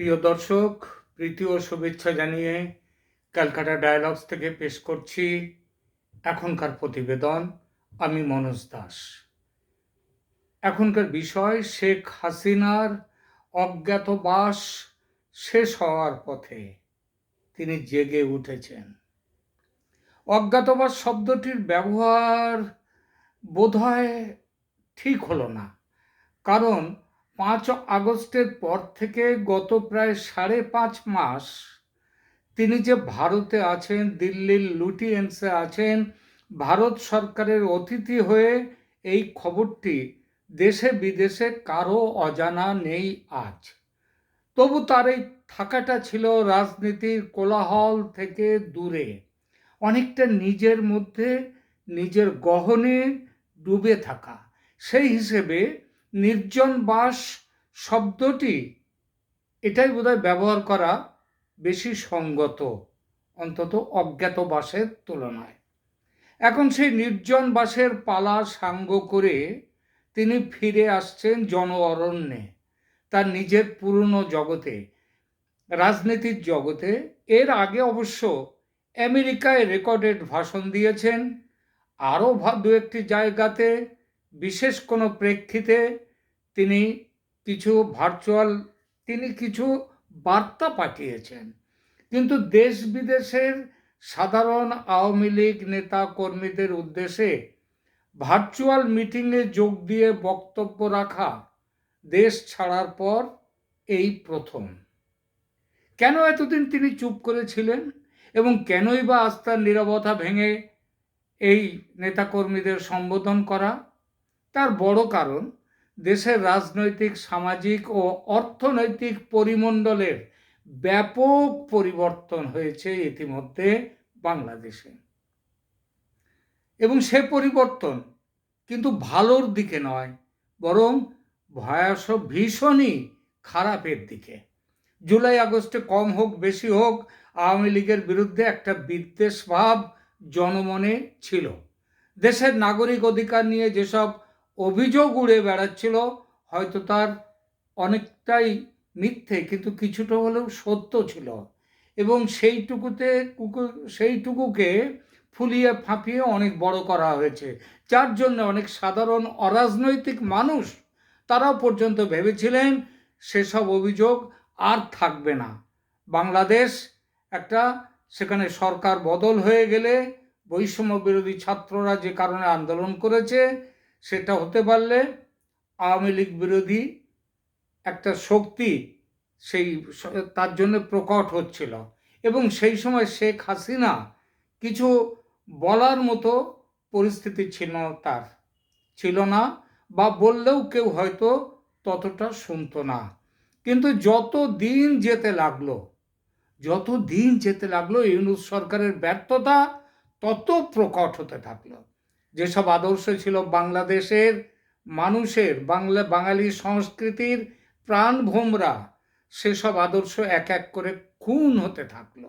প্রিয় দর্শক, প্রীতি ও শুভেচ্ছা জানিয়ে ক্যালকাটা ডায়ালগস থেকে পেশ করছি এখনকার প্রতিবেদন, আমি মনোজ দাস। এখনকার বিষয়, শেখ হাসিনার অজ্ঞাতবাস শেষ হওয়ার পথে তিনি জেগে উঠেছেন। অজ্ঞাতবাস শব্দটির ব্যবহার বোধহয় ঠিক হলো না, কারণ পাঁচ আগস্টের পর থেকে গত প্রায় সাড়ে পাঁচ মাস তিনি যে ভারতে আছেন, দিল্লির লুটিয়েন্সে আছেন, ভারত সরকারের অতিথি হয়ে এই খবরটি দেশে বিদেশে কারও অজানা নেই আজ। তবু তার এই থাকাটা ছিল রাজনীতির কোলাহল থেকে দূরে। অনেকটা নিজের মধ্যে নিজের গহনে ডুবে থাকা। সেই হিসেবে নির্জন বাস শব্দটি এটাই বোধহয় ব্যবহার করা বেশি সঙ্গত, অন্তত অজ্ঞাতবাসের তুলনায়। এখন সেই নির্জন বাসের পালা সাঙ্গ করে তিনি ফিরে আসছেন জন অরণ্যে তার নিজের পুরনো জগতে, রাজনীতির জগতে। এর আগে অবশ্য আমেরিকায় রেকর্ডেড ভাষণ দিয়েছেন, আরও দু একটি জায়গাতে বিশেষ কোনো প্রেক্ষিতে তিনি কিছু ভার্চুয়াল তিনি কিছু বার্তা পাঠিয়েছেন। কিন্তু দেশ বিদেশের সাধারণ আওয়ামী লীগ নেতা কর্মীদের উদ্দেশ্যে ভার্চুয়াল মিটিংয়ে যোগ দিয়ে বক্তব্য রাখা দেশ ছাড়ার পর এই প্রথম। কেন এতদিন তিনি চুপ করেছিলেন এবং কেনই বা আস্থার নিরবতা ভেঙে এই নেতাকর্মীদের সম্বোধন করা? তার বড় কারণ, দেশের রাজনৈতিক, সামাজিক ও অর্থনৈতিক পরিমণ্ডলের ব্যাপক পরিবর্তন হয়েছে ইতিমধ্যে বাংলাদেশে। এবং সে পরিবর্তন কিন্তু ভালোর দিকে নয়, বরং ভয়াস ভীষণই খারাপের দিকে। জুলাই, আগস্টে কম হোক, বেশি হোক, আওয়ামী লীগের বিরুদ্ধে একটা বিদ্বেষ ভাব জনমনে ছিল। দেশের নাগরিক অধিকার নিয়ে যেসব অভিযোগ উড়ে বেড়াচ্ছিল, হয়তো তার অনেকটাই মিথ্যে, কিন্তু কিছুটা হলেও সত্য ছিল। এবং সেইটুকুতে কুকু সেইটুকুকে ফুলিয়ে ফাঁপিয়ে অনেক বড় করা হয়েছে। যার জন্য অনেক সাধারণ অরাজনৈতিক মানুষ তারাও পর্যন্ত ভেবেছিলেন, সেসব অভিযোগ আর থাকবে না। বাংলাদেশ একটা, সেখানে সরকার বদল হয়ে গেলে বৈষম্য বিরোধী ছাত্ররা যে কারণে আন্দোলন করেছে সেটা হতে পারলে আওয়ামী লীগ বিরোধী একটা শক্তি সেই তার জন্য প্রকট হচ্ছিল। এবং সেই সময় শেখ হাসিনা কিছু বলার মতো পরিস্থিতি ছিল তার। ছিল না বা বললেও কেউ হয়তো ততটা শুনতো না। কিন্তু যত দিন যেতে লাগল, যত দিন যেতে লাগল ইউনুস সরকারের ব্যর্থতা, তত প্রকট হতে থাকল। যেসব আদর্শ ছিল বাংলাদেশের মানুষের, বাংলা, বাঙালি সংস্কৃতির প্রাণ ভোমরা সেসব আদর্শ এক এক করে খুন হতে থাকল।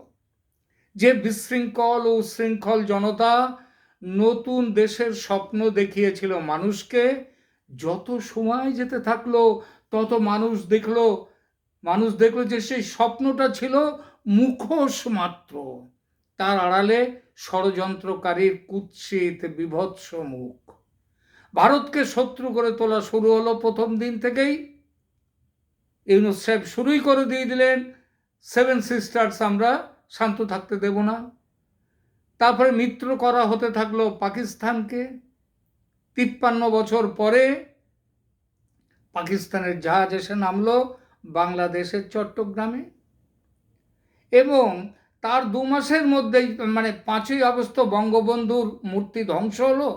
যে বিশৃঙ্খল ও উশৃঙ্খল জনতা নতুন দেশের স্বপ্ন দেখিয়েছিল মানুষকে, যত সময় যেতে থাকল, তত মানুষ দেখল মানুষ দেখল যে সেই স্বপ্নটা ছিল মুখোশ মাত্র। তার আড়ালে ষড়যন্ত্রকারীর কুৎসিত বিভৎস মুখ। ভারতকে শত্রু করে তোলা শুরু হলো প্রথম দিন থেকেই। ইউনুস সাহেব শুরুই করে দিয়ে দিলেন সেভেন সিস্টার্স আমরা শান্ত থাকতে দেব না। তারপরে মিত্র করা হতে থাকল পাকিস্তানকে। তিপ্পান্ন বছর পরে পাকিস্তানের জাহাজ এসে নামলো বাংলাদেশের চট্টগ্রামে। এবং তার দু মাসের মধ্যেই মানে পাঁচই আগস্ট বঙ্গবন্ধুর মূর্তি ধ্বংস হলো।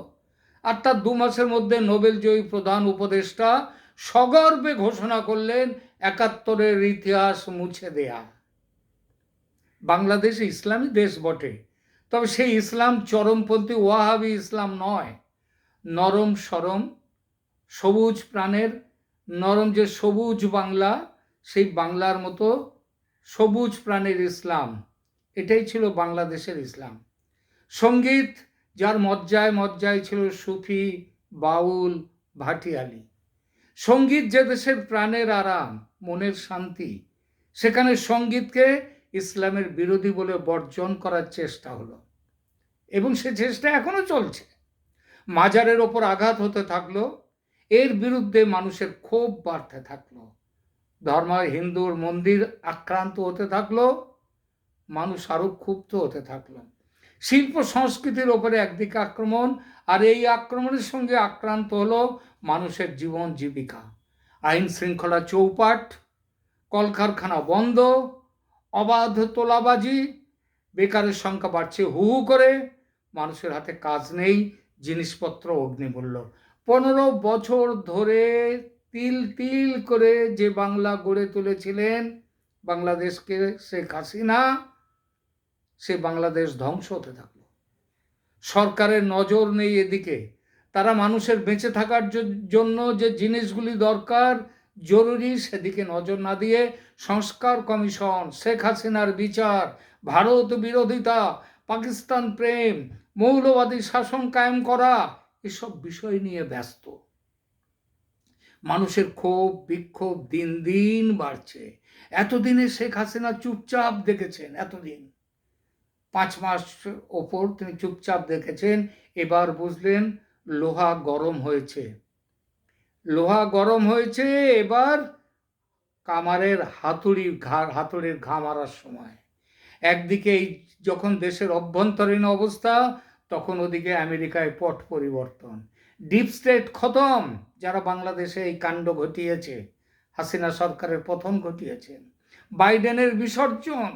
আর তার দু মাসের মধ্যে নোবেলজয়ী প্রধান উপদেষ্টা সগর্বে ঘোষণা করলেন, একাত্তরের ইতিহাস মুছে দেয়া। বাংলাদেশ ইসলামী দেশ বটে। তবে সেই ইসলাম চরমপন্থী ওয়াহাবি ইসলাম নয়। নরম সরম, সবুজ প্রাণের, নরম যে সবুজ বাংলা, সেই বাংলার মতো সবুজ প্রাণের ইসলাম এটাই ছিল বাংলাদেশের ইসলাম। সংগীত, যার মজ্জায় মজ্জায় ছিল সুফি, বাউল, ভাটিয়ালি। সংগীত যে দেশের প্রাণের আরাম, মনের শান্তি, সেখানে সঙ্গীতকে ইসলামের বিরোধী বলে বর্জন করার চেষ্টা হলো। এবং সে চেষ্টা এখনও চলছে। মাজারের ওপর আঘাত হতে থাকল, এর বিরুদ্ধে মানুষের ক্ষোভ বাড়তে থাকল। ধর্ম হিন্দুর মন্দির আক্রান্ত হতে থাকল মানুষ আরও ক্ষুব্ধ হতে থাকল। শিল্প সংস্কৃতির ওপরে একদিকে আক্রমণ, আর এই আক্রমণের সঙ্গে আক্রান্ত হলো মানুষের জীবন জীবিকা। আইন শৃঙ্খলা চৌপাট, কলকারখানা বন্ধ, অবাধ তোলাবাজি, বেকারের সংখ্যা বাড়ছে হু হু করে, মানুষের হাতে কাজ নেই, জিনিসপত্র অগ্নিমূল্য। পনেরো বছর ধরে তিল তিল করে যে বাংলা গড়ে তুলেছিলেন বাংলাদেশকে শেখ হাসিনা সে বাংলাদেশ ধ্বংস হতে থাকল। সরকারের নজর নেই এদিকে। তারা মানুষের বেঁচে থাকার জন্য যে জিনিসগুলি দরকার, জরুরি সেদিকে নজর না দিয়ে সংস্কার কমিশন, শেখ হাসিনার বিচার, ভারত বিরোধিতা, পাকিস্তান প্রেম, মৌলবাদী শাসন কায়েম করা, এসব বিষয় নিয়ে ব্যস্ত। মানুষের ক্ষোভ, বিক্ষোভ দিন দিন বাড়ছে। এতদিনে শেখ হাসিনা চুপচাপ দেখেছেন, এতদিন। পাঁচ মাস ওপর তিনি চুপচাপ দেখেছেন, এবার বুঝলেন লোহা গরম হয়েছে। লোহা গরম হয়েছে, এবার কামারের হাতুড়ি ঘা, হাতুড়ির ঘা মারার সময়। একদিকে এই যখন দেশের অভ্যন্তরীণ অবস্থা, তখন ওদিকে আমেরিকায় পট পরিবর্তন। ডিপ স্টেট খতম, যারা বাংলাদেশে এই কাণ্ড ঘটিয়েছে, হাসিনা সরকারের প্রথম ঘটিয়েছেন। বাইডেনের বিসর্জন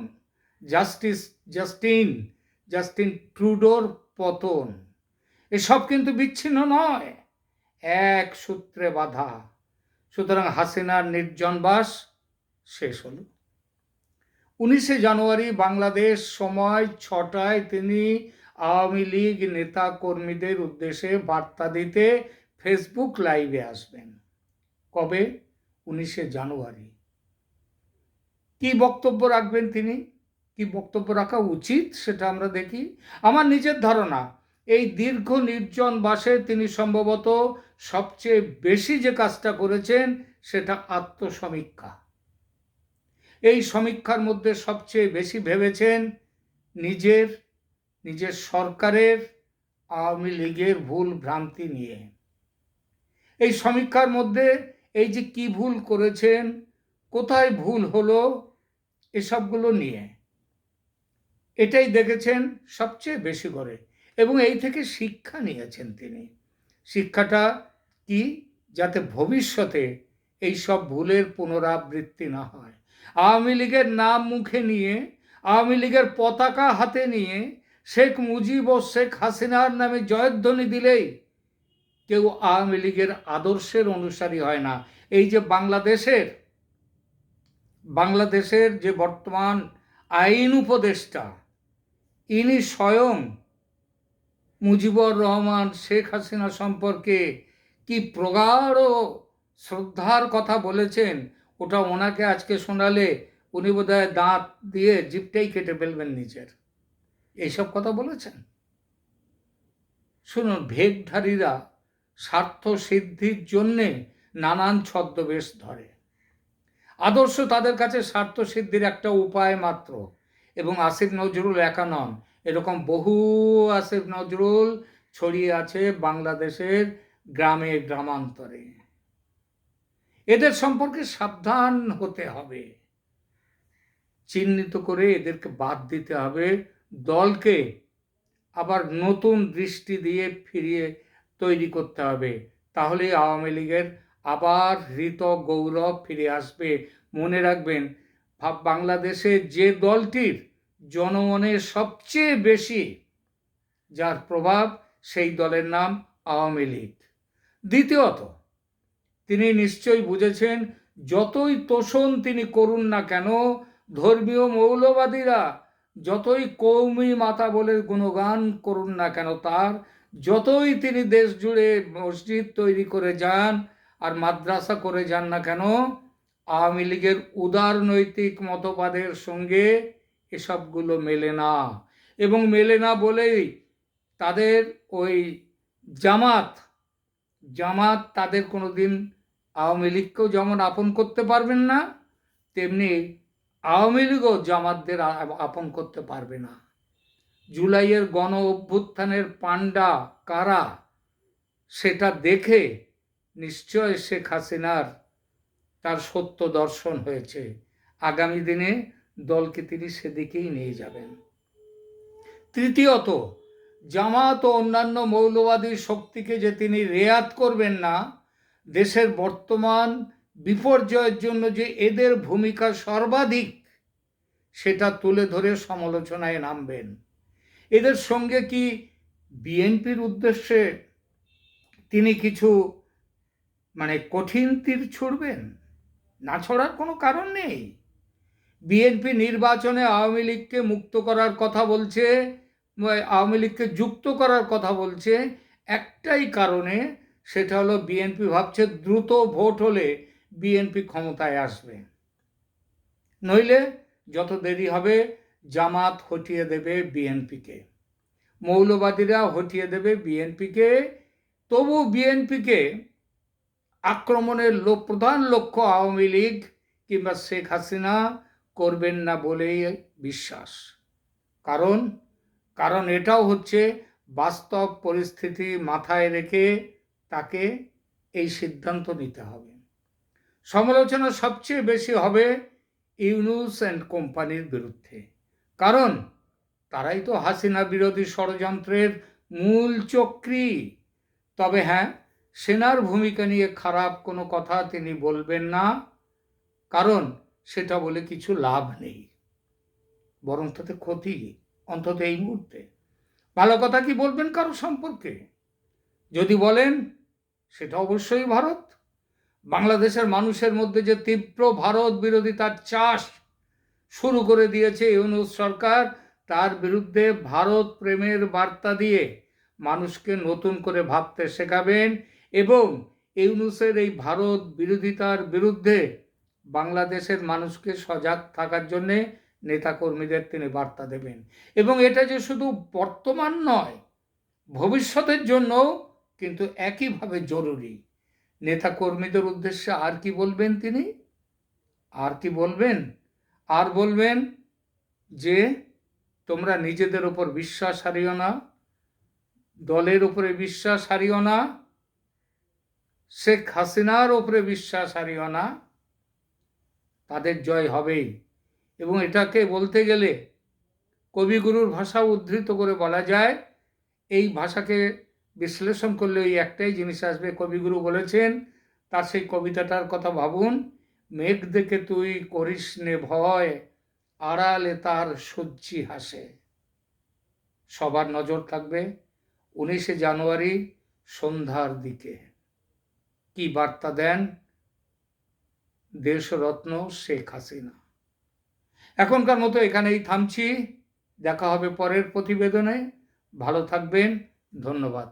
জাস্টিস, জাস্টিন জাস্টিন ট্রুডোর পতন। এসব কিন্তু বিচ্ছিন্ন নয়। এক সূত্রে বাধা। সুতরাং হাসিনার নির্জনবাস শেষ হল। উনিশে জানুয়ারি বাংলাদেশ সময় ছটায় তিনি আওয়ামী লীগ নেতা কর্মীদের উদ্দেশ্যে বার্তা দিতে ফেসবুক লাইভে আসবেন। কবে? উনিশে জানুয়ারি। কি বক্তব্য রাখবেন তিনি? কি বক্তব্য রাখা উচিত সেটা আমরা দেখি। আমার নিজের ধারণা, এই দীর্ঘ নির্জন বাসে তিনি সম্ভবত সবচেয়ে বেশি যে কাজটা করেছেন সেটা আত্মসমীক্ষা। এই সমীক্ষার মধ্যে সবচেয়ে বেশি ভেবেছেন নিজের নিজের সরকারের, আওয়ামী লীগের ভুল ভ্রান্তি নিয়ে। এই সমীক্ষার মধ্যে এই যে কি ভুল করেছেন, কোথায় ভুল হলো, এসবগুলো নিয়ে। এটাই দেখেছেন সবচেয়ে বেশি করে এবং এই থেকে শিক্ষা নিয়েছেন তিনি। শিক্ষাটা কি? যাতে ভবিষ্যতে এই সব ভুলের পুনরাবৃত্তি না হয়। আওয়ামী লীগের নাম মুখে নিয়ে, আওয়ামী লীগের পতাকা হাতে নিয়ে শেখ মুজিব ও শেখ হাসিনার নামে জয়ধ্বনি দিলেই কেউ আওয়ামী লীগের আদর্শের অনুসারী হয় না। এই যে বাংলাদেশের বাংলাদেশের যে বর্তমান আইন উপদেষ্টা ইনি স্বয়ং মুজিবুর রহমান শেখ হাসিনা সম্পর্কে কি প্রগাঢ় শ্রদ্ধার কথা বলেছেন, ওটা ওনাকে আজকে শোনালে উনি বোধহয় দাঁত দিয়ে জিপটাই কেটে ফেলবেন নিজের। এইসব কথা বলেছেন? শুনুন ভেগধারীরা স্বার্থ সিদ্ধির জন্যে নানান ছদ্মবেশ ধরে। আদর্শ তাদের কাছে স্বার্থ সিদ্ধির একটা উপায় মাত্র। এবং আসিফ নজরুল একা নন। এরকম বহু আসিফ নজরুল ছড়িয়ে আছে বাংলাদেশের গ্রামে গ্রামান্তরে। এদের সম্পর্কে সাবধান হতে হবে। চিহ্নিত করে এদেরকে বাদ দিতে হবে। দলকে আবার নতুন দৃষ্টি দিয়ে ফিরিয়ে তৈরি করতে হবে। তাহলে আওয়ামী লীগের আবার হৃত গৌরব ফিরে আসবে। মনে রাখবেন বাংলাদেশে যে দলটির জনমনে সবচেয়ে বেশি যার প্রভাব সেই দলের নাম আওয়ামী লীগ। দ্বিতীয়ত, তিনি নিশ্চয়ই বুঝেছেন, যতই তোষণ তিনি করুন না কেন, ধর্মীয় মৌলবাদীরা যতই কৌমি মাতা বলে গুণগান করুন না কেন, তার যতই তিনি দেশ জুড়ে মসজিদ তৈরি করে যান আর মাদ্রাসা করে যান না কেন, আওয়ামী লীগের উদার নৈতিক মতবাদের সঙ্গে এসবগুলো মেলে না। এবং মেলে না বলেই তাদের ওই জামাত জামাত তাদের কোনো দিন আওয়ামী লীগকেও যেমন আপন করতে পারবেন না, তেমনি আওয়ামী লীগও জামাতদের আপন করতে পারবে না। জুলাইয়ের গণ অভ্যুত্থানের পাণ্ডা কারা, সেটা দেখে নিশ্চয় শেখ হাসিনার তার সত্য দর্শন হয়েছে। আগামী দিনে দলকে তিনি সেদিকেই নিয়ে যাবেন। তৃতীয়ত, জামাত ও অন্যান্য মৌলবাদী শক্তিকে যে তিনি রেয়াত করবেন না, দেশের বর্তমান বিপর্যয়ের জন্য যে এদের ভূমিকা সর্বাধিক, সেটা তুলে ধরে সমালোচনায় নামবেন। এদের সঙ্গে কি বিএনপির উদ্দেশ্যে তিনি কিছু মানে কঠিন তীর ছুড়বেন? না ছড়ার কোনো কারণ নেই। বিএনপি নির্বাচনে আওয়ামী লীগকে মুক্ত করার কথা বলছে আওয়ামী লীগকে যুক্ত করার কথা বলছে, একটাই কারণে সেটা হলো বিএনপি ভাবছে দ্রুত ভোট হলে বিএনপি ক্ষমতায় আসবে। নইলে যত দেরি হবে, জামাত হটিয়ে দেবে বিএনপিকে মৌলবাদীরা হটিয়ে দেবে বিএনপিকে তবু বিএনপিকে আক্রমণের প্রধান লক্ষ্য আওয়ামী লীগ কিংবা শেখ হাসিনা করবেন না বলেই বিশ্বাস। কারণ কারণ এটাও হচ্ছে বাস্তব পরিস্থিতি মাথায় রেখে তাকে এই সিদ্ধান্ত নিতে হবে। সমালোচনা সবচেয়ে বেশি হবে ইউনুস অ্যান্ড কোম্পানির বিরুদ্ধে। কারণ, তারাই তো হাসিনা বিরোধী ষড়যন্ত্রের মূল চক্রী। তবে হ্যাঁ সেনার ভূমিকা নিয়ে খারাপ কোনো কথা তিনি বলবেন না। কারণ সেটা বলে কিছু লাভ নেই। বরং তাতে ক্ষতি অন্তত এই মুহূর্তে। ভালো কথা কি বলবেন কারও সম্পর্কে? যদি বলেন, সেটা অবশ্যই ভারত। বাংলাদেশের মানুষের মধ্যে যে তীব্র ভারত বিরোধিতার চাষ শুরু করে দিয়েছে ইউনুস সরকার, তার বিরুদ্ধে ভারত প্রেমের বার্তা দিয়ে মানুষকে নতুন করে ভাবতে শেখাবেন এবং ইউনুসের এই ভারত বিরোধিতার বিরুদ্ধে বাংলাদেশের মানুষকে সজাগ থাকার জন্যে নেতাকর্মীদের তিনি বার্তা দেবেন। এবং এটা যে শুধু বর্তমান নয়, ভবিষ্যতের জন্য কিন্তু একইভাবে জরুরি। নেতাকর্মীদের উদ্দেশ্যে আর কি বলবেন তিনি? আর কি বলবেন? আর বলবেন যে, তোমরা নিজেদের ওপর বিশ্বাস হারিও না, দলের উপরে বিশ্বাস হারিও না, শেখ হাসিনার ওপরে বিশ্বাস হারিও না তাদের জয় হবেই। এবং এটাকে বলতে গেলে কবিগুরুর ভাষা উদ্ধৃত করে বলা যায়। এই ভাষাকে বিশ্লেষণ করলে ওই একটাই জিনিস আসবে, কবিগুরু বলেছেন, তার সেই কবিতাটার কথা ভাবুন, মেঘ দেখে তুই করিস নে ভয়, আড়ালে তার সজ্জি হাসে। সবার নজর থাকবে উনিশে জানুয়ারি সন্ধ্যার দিকে। কি বার্তা দেন দেশরত্ন শেখ হাসিনা। এখনকার মতো এখানেই থামছি। দেখা হবে পরের প্রতিবেদনে। ভালো থাকবেন। ধন্যবাদ।